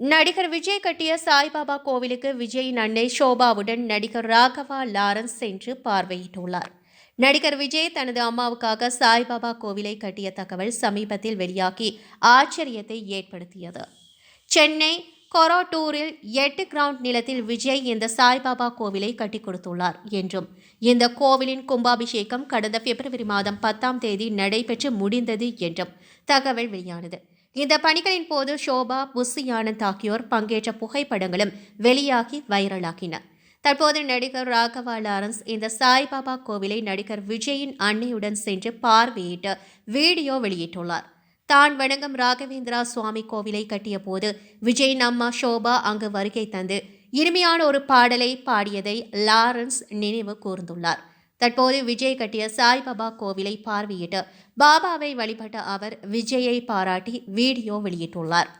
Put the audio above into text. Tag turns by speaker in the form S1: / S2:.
S1: நடிகர் விஜய் கட்டிய சாய்பாபா கோவிலுக்கு விஜயின் அன்னை ஷோபாவுடன் நடிகர் ராகவா லாரன்ஸ் சென்று பார்வையிட்டுள்ளார். நடிகர் விஜய் தனது அம்மாவுக்காக சாய்பாபா கோவிலை கட்டிய தகவல் சமீபத்தில் வெளியாகி ஆச்சரியத்தை ஏற்படுத்தியது. சென்னை கொரோட்டூரில் எட்டு கிரவுண்ட் நிலத்தில் விஜய் இந்த சாய்பாபா கோவிலை கட்டி கொடுத்துள்ளார் என்றும் இந்த கோவிலின் கும்பாபிஷேகம் கடந்த பிப்ரவரி மாதம் பத்தாம் தேதி நடைபெற்று முடிந்தது என்றும் தகவல் வெளியானது. இந்த பணிகளின் போது ஷோபா புஸ்ஸி ஆனந்த் ஆகியோர் பங்கேற்ற புகைப்படங்களும் வெளியாகி வைரலாகின. தற்போது நடிகர் ராகவா லாரன்ஸ் இந்த சாய்பாபா கோவிலை நடிகர் விஜயின் அன்னையுடன் சென்று பார்வையிட்டு வீடியோ வெளியிட்டுள்ளார். தான் வணங்கும் ராகவேந்திரா சுவாமி கோவிலை கட்டிய போது விஜயின் அம்மா ஷோபா அங்கு வருகை தந்து இனிமையான ஒரு பாடலை பாடியதை லாரன்ஸ் நினைவு கூர்ந்துள்ளார். தற்போது விஜய் கட்டிய சாய்பாபா கோவிலை பார்வையிட்டு பாபாவை வழிபட்ட அவர் விஜயை பாராட்டி வீடியோ வெளியிட்டுள்ளார்.